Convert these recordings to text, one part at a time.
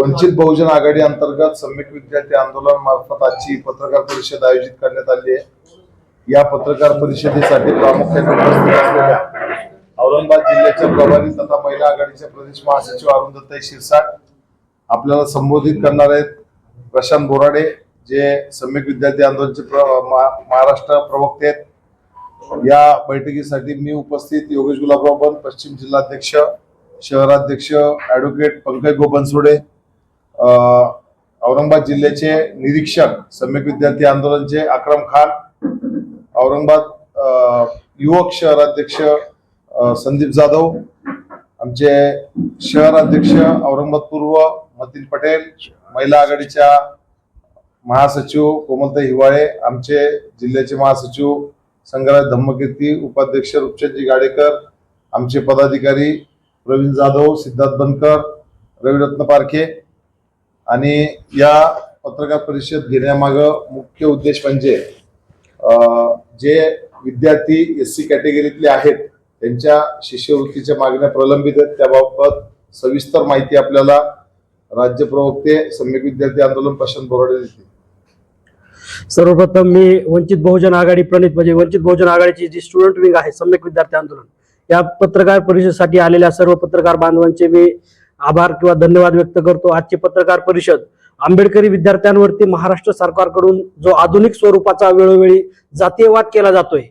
वंचित बहुजन आघाडी अंतर्गत सम्यक विद्यार्थी आंदोलन मार्फत आजची पत्रकार परिषद आयोजित करण्यात आली आहे. या पत्रकार परिषदेसाठी प्रामुख्याने उपस्थित असलेल्या औरंगाबाद जिल्ह्याच्या प्रभारी तथा महिला आघाडीचे प्रदेश महासचिव अरुंधताई शिरसाट आपल्याला संबोधित करणार आहेत. प्रशांत बोराडे जे सम्यक विद्यार्थी आंदोलनचे महाराष्ट्र प्रवक्ते आहेत. या बैठकीसाठी मी उपस्थित योगेश गुलाबराव पश्चिम जिल्हाध्यक्ष शहराध्यक्ष ॲडव्होकेट पंकज गोपनसोडे औरंगाबाद जिल्ह्याचे निरीक्षक सम्यक विद्यार्थी आंदोलनचे अक्रम खान औरंगाबाद युवक शहराध्यक्ष संदीप जाधव आमचे शहर अध्यक्ष औरंगाबाद पूर्व मतीन पटेल महिला आघाडीच्या महासचिव कोमलताई हिवाळे आमचे जिल्ह्याचे महासचिव संग्राज धम्मकीर्ती उपाध्यक्ष रुपचंदजी गाडेकर आमचे पदाधिकारी प्रवीण जाधव सिद्धार्थ बनकर रविरत्न पारखे आणि या पत्रकार परिषद घेण्यामागं मुख्य उद्देश म्हणजे अं, जे विद्यार्थी एस सी कॅटेगरीतले आहेत त्यांच्या शिष्यवृत्तीच्या मागण्या प्रलंबित आहेत त्याबाबत सविस्तर माहिती आपल्याला राज्य प्रवक्ते सम्यक विद्यार्थी आंदोलन प्रशांत बोराडे देतील. सर्वप्रथम मी वंचित बहुजन आघाडी प्रणित म्हणजे वंचित बहुजन आघाडीची जी स्टुडंट विंग आहे सम्यक विद्यार्थी आंदोलन या पत्रकार परिषदेसाठी आलेल्या सर्व पत्रकार बांधवांचे मी आभार किंवा धन्यवाद व्यक्त करतो. आजची पत्रकार परिषद आंबेडकरी विद्यार्थ्यांवरती महाराष्ट्र सरकारकडून जो आधुनिक स्वरूपाचा वेळोवेळी जातीयवाद केला जातोय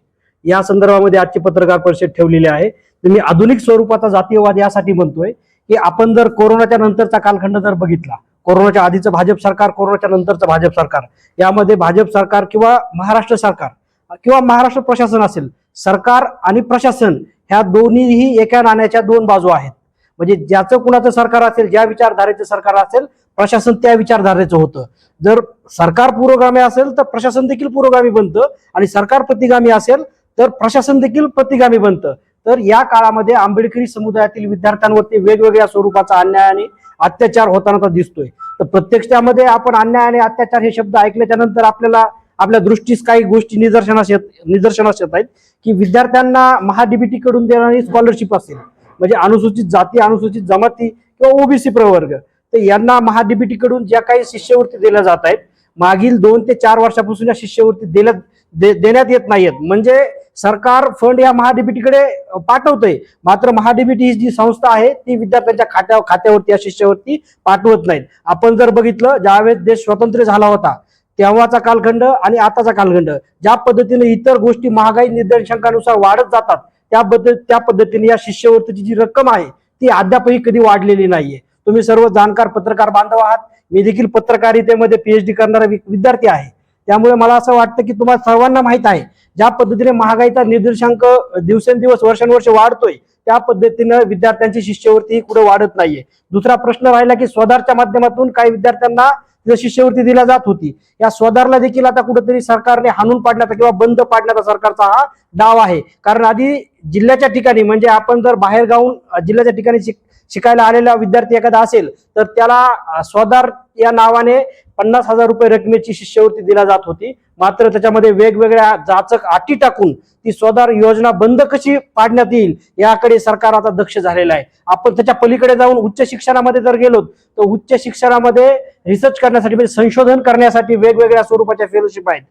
या संदर्भामध्ये आजची पत्रकार परिषद ठेवलेली आहे. मी आधुनिक स्वरूपाचा जातीयवाद यासाठी म्हणतोय की आपण जर कोरोनाच्या नंतरचा कालखंड जर बघितला कोरोनाच्या आधीचं भाजप सरकार कोरोनाच्या नंतरचं भाजप सरकार यामध्ये भाजप सरकार किंवा महाराष्ट्र सरकार किंवा महाराष्ट्र प्रशासन असेल सरकार आणि प्रशासन ह्या दोन्हीही एका नाण्याच्या दोन बाजू आहेत. म्हणजे ज्याचं कुणाचं सरकार असेल ज्या विचारधारेचं सरकार असेल प्रशासन त्या विचारधारेचं होतं. जर सरकार पुरोगामी असेल तर प्रशासन देखील पुरोगामी बनतं. आणि सरकार प्रतिगामी असेल तर प्रशासन देखील प्रतिगामी बनतं. तर या काळामध्ये आंबेडकरी समुदायातील विद्यार्थ्यांवरती वेगवेगळ्या स्वरूपाचा अन्याय आणि अत्याचार होताना दिसतोय. तर प्रत्यक्षामध्ये आपण अन्याय आणि अत्याचार हे शब्द ऐकल्याच्या नंतर आपल्याला आपल्या दृष्टीस काही गोष्टी निदर्शनास येत निदर्शनास येत आहेत की विद्यार्थ्यांना महाडीबीटी कडून देणारी स्कॉलरशिप असेल. म्हणजे अनुसूचित जाती अनुसूचित जमाती किंवा ओबीसी प्रवर्ग तर यांना महाडीबीटी कडून ज्या काही शिष्यवृत्ती दिल्या जात आहेत मागील दोन ते चार वर्षापासून या शिष्यवृत्ती दिल्या दे- देण्यात येत नाहीयेत. म्हणजे सरकार फंड या महाडीबीटीकडे पाठवतंय. मात्र महाडीबीटी ही जी संस्था आहे ती विद्यार्थ्यांच्या खात्या खात्यावरती या शिष्यवृत्ती पाठवत नाहीत. आपण जर बघितलं ज्यावेळेस देश स्वतंत्र झाला होता तेव्हाचा कालखंड आणि आताचा कालखंड ज्या पद्धतीने इतर गोष्टी महागाई निर्देशांकानुसार वाढत जातात त्याबद्दल त्या पद्धतीने या शिष्यवृत्तीची जी रक्कम आहे ती अद्यापही कधी वाढलेली नाहीये. तुम्ही सर्व जाणकार पत्रकार बांधव आहात. मी देखील पत्रकारितेमध्ये पीएचडी करणारा विद्यार्थी आहे. त्यामुळे मला असं वाटतं की तुम्हाला सर्वांना माहीत आहे ज्या पद्धतीने महागाईचा निर्देशांक दिवसेंदिवस वर्षानुवर्ष वाढतोय त्या पद्धतीनं विद्यार्थ्यांची शिष्यवृत्ती ही कुठे वाढत नाहीये. दुसरा प्रश्न राहिला की स्वधारच्या माध्यमातून काही विद्यार्थ्यांना शिष्यवृत्ती दिल्या जात होती. या स्वधारला देखील आता कुठेतरी सरकारने हाणून पाडण्याचा किंवा बंद पाडण्याचा सरकारचा हा डाव आहे. कारण आधी जिल्ह्याच्या ठिकाणी म्हणजे आपण जर बाहेर गावून जिल्ह्याच्या ठिकाणी शिक- शिकायला आलेला विद्यार्थी एखादा असेल तर त्याला स्वधार या नावाने पन्नास हजार रुपये रकमेची शिष्यवृत्ती दिला जात होती. मात्र त्याच्यामध्ये वेगवेगळ्या जाचक अटी टाकून ती स्वधार योजना बंद कशी पाडण्यात येईल याकडे सरकार आता दक्ष झालेलं आहे. आपण त्याच्या पलीकडे जाऊन उच्च शिक्षणामध्ये जर गेलो तर उच्च शिक्षणामध्ये रिसर्च करण्यासाठी म्हणजे संशोधन करण्यासाठी वेगवेगळ्या स्वरूपाच्या फेलोशिप आहेत.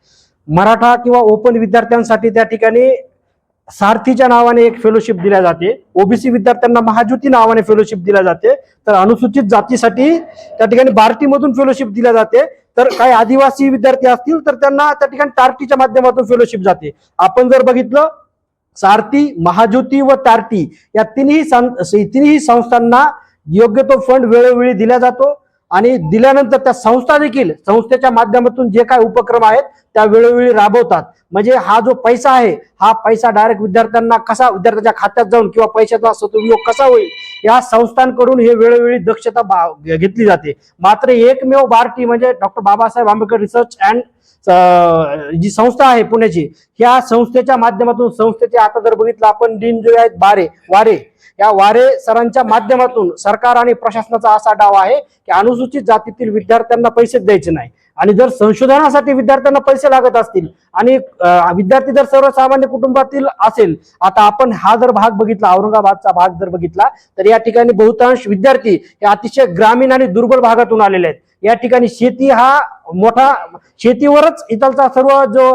मराठा किंवा ओपन विद्यार्थ्यांसाठी त्या ठिकाणी सारथीच्या नावाने एक फेलोशिप दिल्या जाते. ओबीसी विद्यार्थ्यांना महाज्योती नावाने फेलोशिप दिल्या जाते. तर अनुसूचित जातीसाठी त्या ठिकाणी बार्टीमधून फेलोशिप दिल्या जाते. तर काही आदिवासी विद्यार्थी असतील तर त्यांना त्या ठिकाणी टार्टीच्या माध्यमातून फेलोशिप जाते. आपण जर बघितलं सारथी महाज्योती व टार्टी या तिन्ही तिन्ही संस्थांना योग्य तो फंड वेळोवेळी दिला जातो. आणि दिल्यानंतर त्या संस्था देखील संस्थेच्या माध्यमातून जे काय उपक्रम आहेत त्या वेळोवेळी राबवतात. म्हणजे हा जो पैसा आहे हा पैसा डायरेक्ट विद्यार्थ्यांना कसा विद्यार्थ्यांच्या खात्यात जाऊन किंवा पैशाचा सदुपयोग कसा होईल या संस्थांकडून हे वेळोवेळी दक्षता घेतली जाते. मात्र एकमेव बार्टी म्हणजे doctor Babasaheb Ambedkar research and जी संस्था आहे पुण्याची ह्या संस्थेच्या माध्यमातून संस्थेचे आता जर बघितलं आपण डीन जे आहेत बारे वारे या वारे सरांच्या माध्यमातून सरकार आणि प्रशासनाचा असा डाव आहे की अनुसूचित जातीतील विद्यार्थ्यांना पैसे द्यायचे नाही. आणि जर संशोधनासाठी विद्यार्थ्यांना पैसे लागत असतील आणि विद्यार्थी जर सर्वसामान्य कुटुंबातील असेल आता आपण हा जर भाग बघितला औरंगाबादचा भाग जर बघितला तर या ठिकाणी बहुतांश विद्यार्थी हे अतिशय ग्रामीण आणि दुर्बल भागातून आलेले आहेत. या ठिकाणी शेती हा मोठा शेतीवरच इथलचा सर्व जो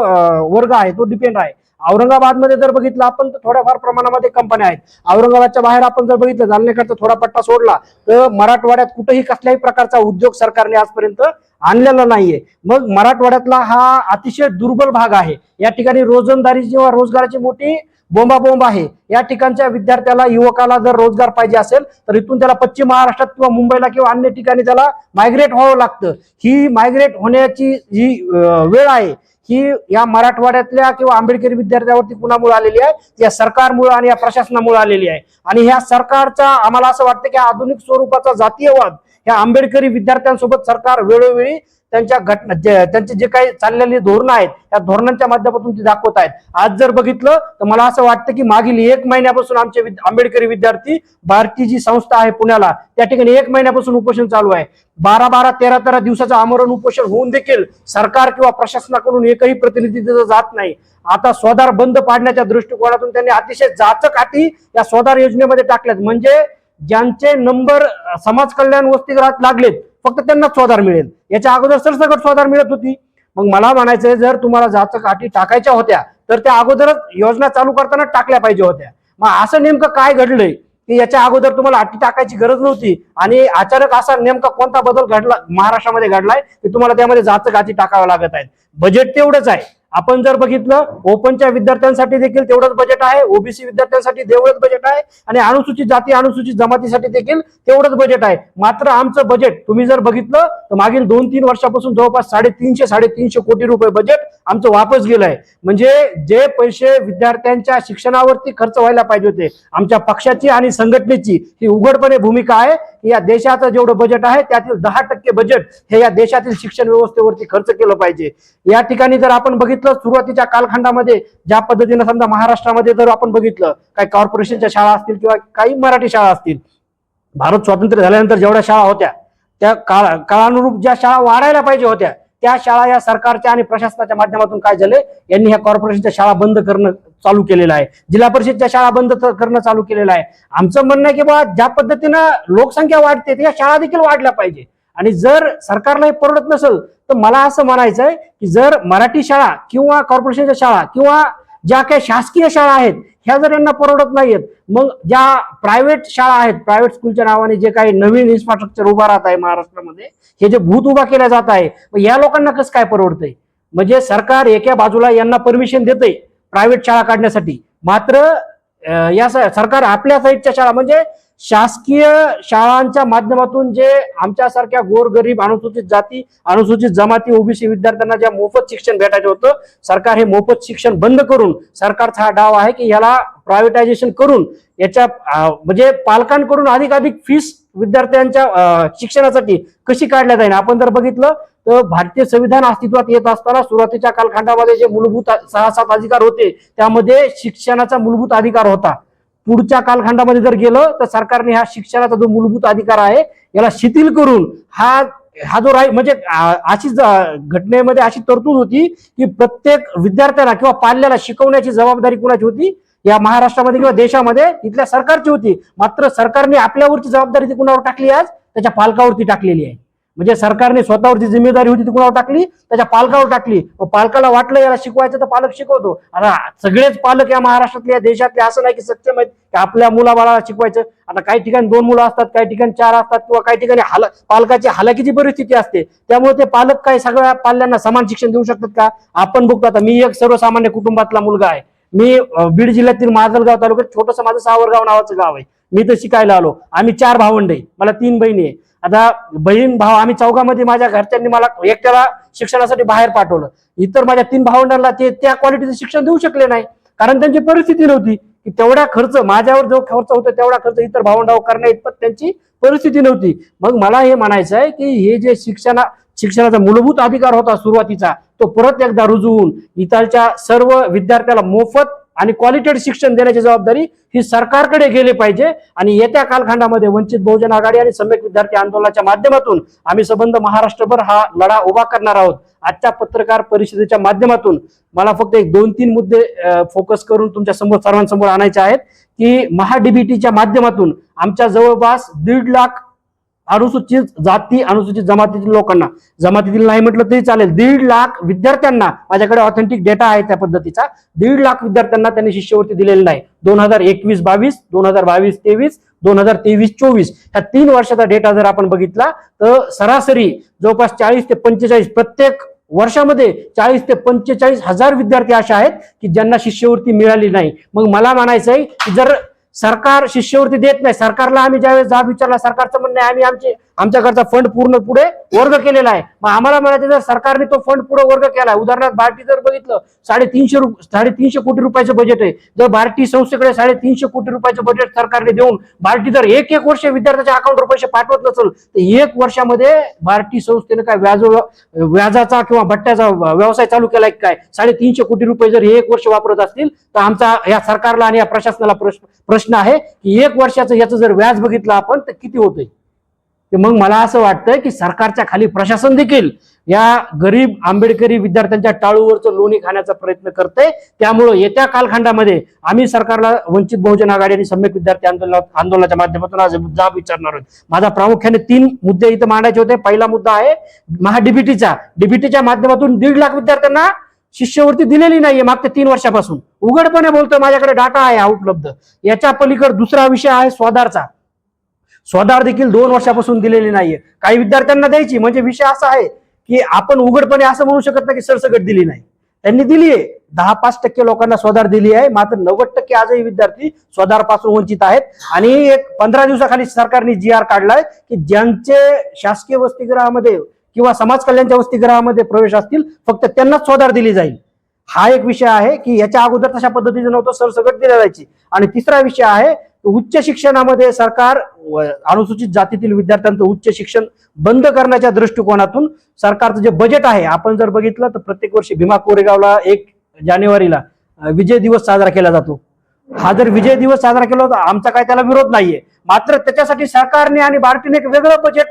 वर्ग आहे तो डिपेंड आहे. औरंगाबादमध्ये जर बघितलं आपण तर थोड्याफार प्रमाणामध्ये कंपन्या आहेत. औरंगाबादच्या बाहेर आपण जर बघितलं जालनेकडचा थोडा पट्टा सोडला तर मराठवाड्यात कुठेही कसल्याही प्रकारचा उद्योग सरकारने आजपर्यंत आणलेला नाहीये. मग मराठवाड्यातला हा अतिशय दुर्बल भाग आहे. या ठिकाणी रोजंदारी किंवा रोजगाराची मोठी बोंबाबोंब आहे. या ठिकाणच्या विद्यार्थ्याला युवकाला जर रोजगार पाहिजे असेल तर इथून त्याला पश्चिम महाराष्ट्रात किंवा मुंबईला किंवा अन्य ठिकाणी त्याला मायग्रेट व्हावं लागतं. ही मायग्रेट होण्याची जी वेळ आहे ही या मराठवाड्यातल्या किंवा आंबेडकरी विद्यार्थ्यावरती कुणामुळे आलेली आहे? या सरकारमुळे आणि या प्रशासनामुळे आलेली आहे. आणि ह्या सरकारचा आम्हाला असं वाटतं की आधुनिक स्वरूपाचा जातीयवाद ह्या आंबेडकरी विद्यार्थ्यांसोबत सरकार वेळोवेळी त्यांच्या घटना त्यांचे जे काही चाललेली धोरणं आहेत त्या धोरणांच्या माध्यमातून ते दाखवत आहेत. आज जर बघितलं तर मला असं वाटतं की मागील एक महिन्यापासून आमचे आंबेडकरी विद्यार्थी भारती जी संस्था आहे पुण्याला त्या ठिकाणी एक महिन्यापासून उपोषण चालू आहे. बारा बारा तेरा तेरा दिवसाचं आमरण उपोषण होऊन देखील सरकार किंवा प्रशासनाकडून एकही प्रतिनिधी तिथं जात नाही. आता स्वधार बंद पाडण्याच्या दृष्टिकोनातून त्यांनी अतिशय जाचक अटी या स्वधार योजनेमध्ये टाकल्यात. म्हणजे ज्यांचे नंबर समाज कल्याण वसतिगृहात लागलेत फक्त त्यांनाच स्वाधार मिळेल. याच्या अगोदर सरसकट स्वाधार मिळत होती. मग मला म्हणायचंय जर तुम्हाला जाचक अटी टाकायच्या होत्या तर त्या अगोदरच योजना चालू करताना टाकल्या पाहिजे होत्या. मग असं नेमकं काय घडलंय? की याच्या अगोदर तुम्हाला अटी टाकायची गरज नव्हती आणि अचानक असा नेमका कोणता बदल घडला महाराष्ट्रामध्ये घडलाय की तुम्हाला त्यामध्ये जाचक अटी टाकाव्या लागत आहेत. बजेट तेवढंच आहे. आपण जर बघितलं ओपनच्या विद्यार्थ्यांसाठी देखील तेवढंच बजेट आहे ओबीसी विद्यार्थ्यांसाठी तेवढंच बजेट आहे आणि अनुसूचित जाती अनुसूचित जमातीसाठी देखील तेवढंच बजेट आहे. मात्र आमचं बजेट तुम्ही जर बघितलं तर मागील दोन तीन वर्षापासून जवळपास साडेतीनशे साडेतीनशे कोटी रुपये बजेट आमचं वापस गेलं आहे. म्हणजे जे पैसे विद्यार्थ्यांच्या शिक्षणावरती खर्च व्हायला पाहिजे होते आमच्या पक्षाची आणि संघटनेची ही उघडपणे भूमिका आहे की या देशाचं जेवढं बजेट आहे त्यातील दहा टक्के बजेट हे या देशातील शिक्षण व्यवस्थेवरती खर्च केलं पाहिजे. या ठिकाणी जर आपण बघितलं सुरुवातीच्या कालखंडामध्ये ज्या पद्धतीनं समजा महाराष्ट्रामध्ये जर आपण बघितलं काही कॉर्पोरेशनच्या शाळा असतील किंवा काही मराठी शाळा असतील भारत स्वातंत्र्य झाल्यानंतर जेवढ्या शाळा होत्या त्या काळ काळानुरूप ज्या शाळा वाढायला पाहिजे होत्या त्या शाळा या सरकारच्या आणि प्रशासनाच्या माध्यमातून काय झाले? यांनी ह्या कॉर्पोरेशनच्या शाळा बंद करणं चालू केलेलं आहे. जिल्हा परिषदच्या शाळा बंद करणं चालू केलेलं आहे. आमचं म्हणणं आहे की बा ज्या पद्धतीनं लोकसंख्या वाढते त्या शाळा देखील वाढल्या पाहिजे. आणि जर सरकारला हे परवडत नसेल तर मला असं म्हणायचं आहे की जर मराठी शाळा किंवा कॉर्पोरेशनच्या शाळा किंवा ज्या काही शासकीय शाळा आहेत ह्या जर यांना परवडत नाहीयेत मग ज्या प्रायव्हेट शाळा आहेत प्रायव्हेट स्कूलच्या नावाने जे काही नवीन इन्फ्रास्ट्रक्चर उभा राहत आहे महाराष्ट्रामध्ये हे जे भूत उभा केला जात आहे मग या लोकांना कसं काय परवडतंय? म्हणजे सरकार एका बाजूला यांना परमिशन देतंय प्रायव्हेट शाळा काढण्यासाठी. मात्र या सरकार आपल्या साईडच्या शाळा म्हणजे शासकीय शाळांच्या माध्यमातून जे आमच्यासारख्या गोरगरीब अनुसूचित जाती अनुसूचित जमाती ओबीसी विद्यार्थ्यांना ज्या मोफत शिक्षण भेटायचं होतं सरकार हे मोफत शिक्षण बंद करून सरकारचा हा डाव आहे की याला प्रायव्हेटायझेशन करून याच्या म्हणजे पालकांकडून अधिकाधिक फीस विद्यार्थ्यांच्या शिक्षणासाठी कशी काढल्या जाईल? आपण जर बघितलं तर भारतीय संविधान अस्तित्वात येत असताना सुरुवातीच्या कालखंडामध्ये जे मूलभूत सहा सात अधिकार होते त्यामध्ये शिक्षणाचा मूलभूत अधिकार होता. पुढच्या कालखंडामध्ये जर गेलं तर सरकारने हा शिक्षणाचा जो मूलभूत अधिकार आहे याला शिथिल करून हा हा जो राही म्हणजे अशी अशीच घटनेमध्ये अशी तरतूद होती की प्रत्येक विद्यार्थ्याला किंवा पाल्याला शिकवण्याची जबाबदारी कुणाची होती? या महाराष्ट्रामध्ये किंवा देशामध्ये तिथल्या सरकारची होती. मात्र सरकारने आपल्यावरची जबाबदारी ती कुणावर टाकली आज? त्याच्या पालकावरती टाकलेली आहे. म्हणजे सरकारने स्वतःवरची जिम्मेदारी होती ती कुणावर टाकली? त्याच्या पालकावर टाकली. पालकाला वाटलं याला शिकवायचं तर पालक शिकवतो. आता सगळेच पालक या महाराष्ट्रातले या देशातले असं नाही की सक्षम आहेत की आपल्या मुलाबाळाला शिकवायचं. आता काही ठिकाणी दोन मुलं असतात काही ठिकाणी चार असतात किंवा काही ठिकाणी हाल पालकाची हालाकीची परिस्थिती असते. त्यामुळे ते पालक काय सगळ्या पाल्यांना समान शिक्षण देऊ शकतात का? आपण बघतो आता मी एक सर्वसामान्य कुटुंबातला मुलगा आहे. मी बीड जिल्ह्यातील माजलगाव तालुक्यात छोटंसं माझं सावरगाव नावाचं गाव आहे. मी तर शिकायला आलो. आम्ही चार भावंड आहे. मला तीन बहिणी आहे. आता बहीण भाऊ आम्ही चौघामध्ये माझ्या घरच्यांनी मला एकट्याला शिक्षणासाठी बाहेर पाठवलं. इतर माझ्या तीन भावंडांना ते त्या क्वालिटीचं शिक्षण देऊ शकले नाही. कारण त्यांची परिस्थिती नव्हती की तेवढा खर्च माझ्यावर जो खर्च होता तेवढा खर्च इतर भावंडावर करण्या इतपत त्यांची परिस्थिती नव्हती. मग मला हे म्हणायचं आहे की हे जे शिक्षणा शिक्षणाचा मूलभूत अधिकार होता सुरुवातीचा तो परत एकदा रुजवून इतरच्या सर्व विद्यार्थ्याला मोफत आणि क्वालिटेड शिक्षण देण्याची जबाबदारी ही सरकारकडे गेली पाहिजे. आणि येत्या कालखंडामध्ये वंचित बहुजन आघाडी आणि सम्यक विद्यार्थी आंदोलनाच्या माध्यमातून आम्ही संबंध महाराष्ट्रभर हा लढा उभा करणार आहोत. आजच्या पत्रकार परिषदेच्या माध्यमातून मला फक्त एक दोन तीन मुद्दे फोकस करून तुमच्यासमोर सर्वांसमोर आणायचे आहेत की महाडीबीटीच्या माध्यमातून आमच्या जवळपास दीड लाख अनुसूचित जाती अनुसूचित जमातीतील लोकांना. जमातीतील नाही म्हटलं तरी चालेल. दीड लाख विद्यार्थ्यांना माझ्याकडे ऑथेंटिक डेटा आहे त्या पद्धतीचा. दीड लाख विद्यार्थ्यांना त्यांनी शिष्यवृत्ती दिलेली नाही. दोन हजार एकवीस बावीस दोन हजार बावीस तेवीस दोन हजार तेवीस चोवीस. ह्या तीन वर्षाचा डेटा जर आपण बघितला तर सरासरी जवळपास चाळीस ते पंचेचाळीस प्रत्येक वर्षामध्ये चाळीस ते पंचेचाळीस हजार विद्यार्थी असे आहेत की ज्यांना शिष्यवृत्ती मिळाली नाही. मग मला म्हणायचं आहे की जर सरकार शिष्यवृत्ती देत नाही. सरकारला आम्ही ज्यावेळेस जाब विचारला सरकारचं म्हणणं आहे आम्ही आमची आमच्याकडचा फंड पूर्ण पुढे वर्ग केलेला आहे. मग आम्हाला म्हणायचं जर सरकारने तो फंड पुढे वर्ग केला उदाहरणार्थ बार्टी जर बघितलं साडेतीनशे रुप साडेतीनशे कोटी रुपयाचं बजेट आहे. जर बार्टी संस्थेकडे साडेतीनशे कोटी रुपयाचं बजेट सरकारने देऊन बार्टी जर एक एक वर्ष विद्यार्थ्याच्या अकाउंटवर पैसे पाठवत नसेल तर एक वर्षामध्ये बार्टी संस्थेने काय व्याज व्याजाचा किंवा भट्ट्याचा व्यवसाय चालू केलाय काय? साडेतीनशे कोटी रुपये जर हे एक वर्ष वापरत असतील तर आमचा या सरकारला आणि या प्रशासनाला प्रश्न प्रश्न आहे की एक वर्षाचं याचं जर व्याज बघितलं आपण तर किती होतंय? की मग मला असं वाटतंय की सरकारच्या खाली प्रशासन देखील या गरीब आंबेडकरी विद्यार्थ्यांच्या टाळूवरचं लोणी खाण्याचा प्रयत्न करते त्यामुळं येत्या कालखंडामध्ये आम्ही सरकारला वंचित बहुजन आघाडी आणि सम्यक विद्यार्थी आंदोलन आंदोलनाच्या माध्यमातून आज जाब विचारणार आहोत. माझा प्रामुख्याने तीन मुद्दे इथं मांडायचे होते. पहिला मुद्दा आहे महाडीबीटीचा. डीबीटीच्या माध्यमातून दीड लाख विद्यार्थ्यांना शिष्यवृत्ती दिलेली नाहीये मागच्या तीन वर्षापासून. उघडपणे बोलतोय माझ्याकडे डाटा आहे हा उपलब्ध. याच्या पलीकडे दुसरा विषय आहे स्वादारचा स्वधार देखील दोन वर्षापासून दिलेली नाहीये. काही विद्यार्थ्यांना द्यायची म्हणजे विषय असा आहे की आपण उघडपणे असं म्हणू शकत नाही की सरसकट दिली नाही. त्यांनी दिली आहे. दहा पाच टक्के लोकांना स्वधार दिली आहे. मात्र नव्वद टक्के आजही विद्यार्थी स्वधारपासून वंचित आहेत. आणि एक पंधरा दिवसाखाली सरकारने जी आर काढलाय की ज्यांचे शासकीय वसतिगृहामध्ये किंवा समाज कल्याणच्या वसतिगृहामध्ये प्रवेश असतील फक्त त्यांनाच स्वधार दिली जाईल. हा एक विषय आहे की याच्या अगोदर तशा पद्धतीचं नव्हतं सरसकट दिल्या जायची. आणि तिसरा विषय आहे उच्च शिक्षणामध्ये सरकार अनुसूचित जातीतील विद्यार्थ्यांचं उच्च शिक्षण बंद करण्याच्या दृष्टिकोनातून सरकारचं जे बजेट आहे आपण जर बघितलं तर प्रत्येक वर्षी भीमा कोरेगावला एक जानेवारीला विजय दिवस साजरा केला जातो. हा जर विजय दिवस साजरा केला होता आमचा काय त्याला विरोध नाहीये. मात्र त्याच्यासाठी सरकारने आणि बार्टीने एक वेगळं बजेट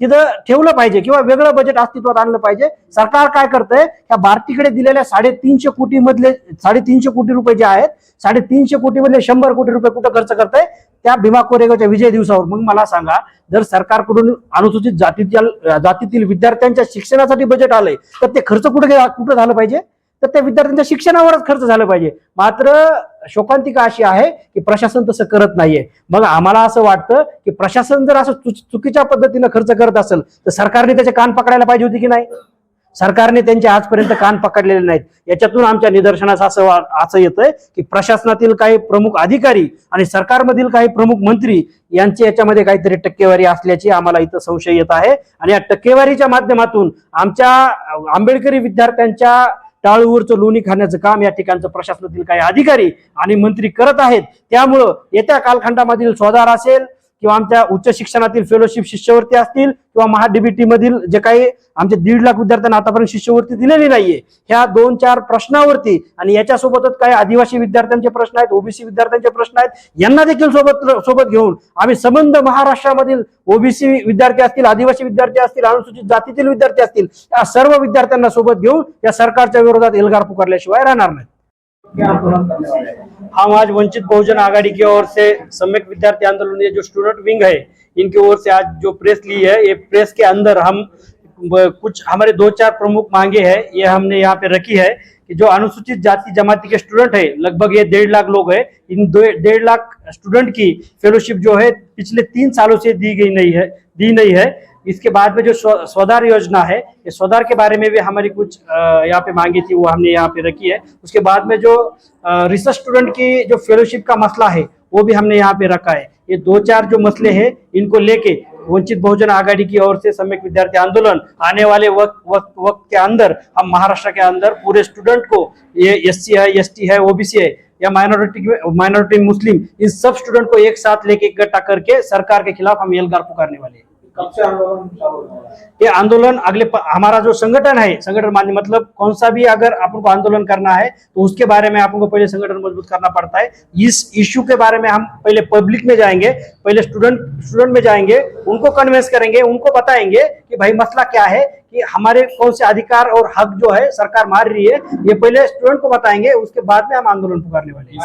तिथं ठेवलं पाहिजे किंवा वेगळं बजेट अस्तित्वात आणलं पाहिजे. सरकार काय करतंय? त्या भारतीकडे दिलेल्या साडेतीनशे कोटी मधले साडेतीनशे कोटी रुपये जे आहेत साडेतीनशे कोटी मधले शंभर कोटी रुपये कुठं खर्च करतंय? त्या भीमा कोरेगावच्या विजय दिवसावर. मग मला सांगा जर सरकारकडून अनुसूचित जातीतील जातीतील विद्यार्थ्यांच्या शिक्षणासाठी बजेट आलंय तर ते खर्च कुठे कुठं झालं पाहिजे? तर त्या विद्यार्थ्यांच्या शिक्षणावरच खर्च झालं पाहिजे. मात्र शोकांतिका अशी आहे की प्रशासन तसं करत नाहीये. मग आम्हाला असं वाटतं की प्रशासन जर असं चुकीच्या पद्धतीनं खर्च करत असेल तर सरकारने त्याचे कान पकडायला पाहिजे होते की नाही? सरकारने त्यांचे आजपर्यंत कान पकडलेले नाहीत. याच्यातून आमच्या निदर्शनास असं असं येतंय की प्रशासनातील काही प्रमुख अधिकारी आणि सरकारमधील काही प्रमुख मंत्री यांची याच्यामध्ये काहीतरी टक्केवारी असल्याची आम्हाला इथं संशय येत आहे. आणि या टक्केवारीच्या माध्यमातून आमच्या आंबेडकरी विद्यार्थ्यांच्या टाळूवरचं लोणी खाण्याचं काम या ठिकाणचं प्रशासनातील काही अधिकारी आणि मंत्री करत आहेत. त्यामुळं येत्या कालखंडामधील स्वधार असेल किंवा आमच्या उच्च शिक्षणातील फेलोशिप शिष्यवृत्ती असतील किंवा महाडीबीटी मधील जे काही आमचे दीड लाख विद्यार्थ्यांना आतापर्यंत शिष्यवृत्ती दिलेली नाहीये ह्या दोन चार प्रश्नावरती आणि याच्यासोबतच काही आदिवासी विद्यार्थ्यांचे प्रश्न आहेत ओबीसी विद्यार्थ्यांचे प्रश्न आहेत यांना देखील सोबत सोबत घेऊन आम्ही संबंध महाराष्ट्रामधील ओबीसी विद्यार्थी असतील आदिवासी विद्यार्थी असतील अनुसूचित जातीतील विद्यार्थी असतील या सर्व विद्यार्थ्यांना सोबत घेऊन या सरकारच्या विरोधात एल्गार पुकारल्याशिवाय राहणार नाही हम आज वंचित बहुजन आघाड़ी की ओर से सम्यक विद्यार्थी आंदोलन जो स्टूडेंट विंग है, इनकी ओर से आज जो प्रेस ली है, ये प्रेस के अंदर हम कुछ हमारे दो चार प्रमुख मांगे हैं, ये हमने यहाँ पे रखी है कि जो अनुसूचित जाति जमाती के स्टूडेंट है, लगभग ये डेढ़ लाख लोग हैं, इन डेढ़ लाख स्टूडेंट की फेलोशिप जो है, पिछले तीन सालों से दी गई नहीं है, दी नहीं है। इसके बाद में जो स्वधार योजना है, ये स्वधार के बारे में भी हमारी कुछ यहाँ पे मांगी थी, वो हमने यहाँ पे रखी है। उसके बाद में जो रिसर्च स्टूडेंट की जो फेलोशिप का मसला है, वो भी हमने यहाँ पे रखा है। ये दो चार जो मसले हैं, इनको लेके वंचित बहुजन आघाड़ी की ओर से सम्यक विद्यार्थी आंदोलन आने वाले वक्त वक्त वक्त के अंदर, हम महाराष्ट्र के अंदर पूरे स्टूडेंट को, ये एस सी है एस टी है ओबीसी है या माइनॉरिटी माइनॉरिटी मुस्लिम, इन सब स्टूडेंट को एक साथ लेके इकट्ठा करके सरकार के खिलाफ हम एल्गार पुकारने वाले हैं। ये आंदोलन अगले हमारा जो संगठन है, संगठन मान्य मतलब कौन सा भी अगर आपको आंदोलन करना है तो उसके बारे में आपको पहले संगठन मज़बूत करना पड़ता है। इस इश्यू के बारे में हम पहले पब्लिक में जाएँगे, पहले स्टूडेंट स्टूडेंट में जाएँगे, उनको कन्वेंस करेंगे, उनको बताएँगे कि भाई मसला क्या है कि हमारे कौन से अधिकार और हक जो है सरकार मार रही है ये पहले स्टूडेंट को बताएँगे उसके बाद में हम आंदोलन पुकारने वाले हैं।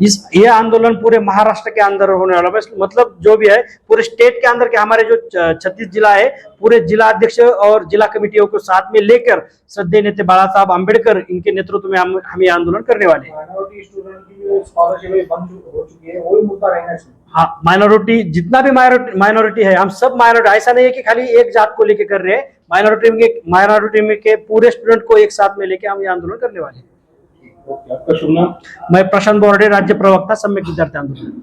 इस ये आंदोलन पूरे महाराष्ट्र के अंदर होने वाला है। मतलब जो भी है पूरे स्टेट के अंदर के हमारे जो छत्तीस जिला है पूरे जिला अध्यक्ष और जिला कमेटियों को साथ में लेकर श्रद्धेय नेता बाला साहब अंबेडकर इनके नेतृत्व में हम हम ये आंदोलन करने वाले हैं। माइनॉरिटी है माइनॉरिटी जितना भी माइनॉरिटी है हम सब माइनॉरिटी ऐसा नहीं है कि खाली एक जात को लेके कर रहे हैं। माइनॉरिटी में माइनॉरिटी में के पूरे स्टूडेंट को एक साथ में लेके हम ये आंदोलन करने वाले हैं। मैं प्रशांत बोर्डे राज्य प्रवक्ता सम्यक विद्यार्थी आंदोलन।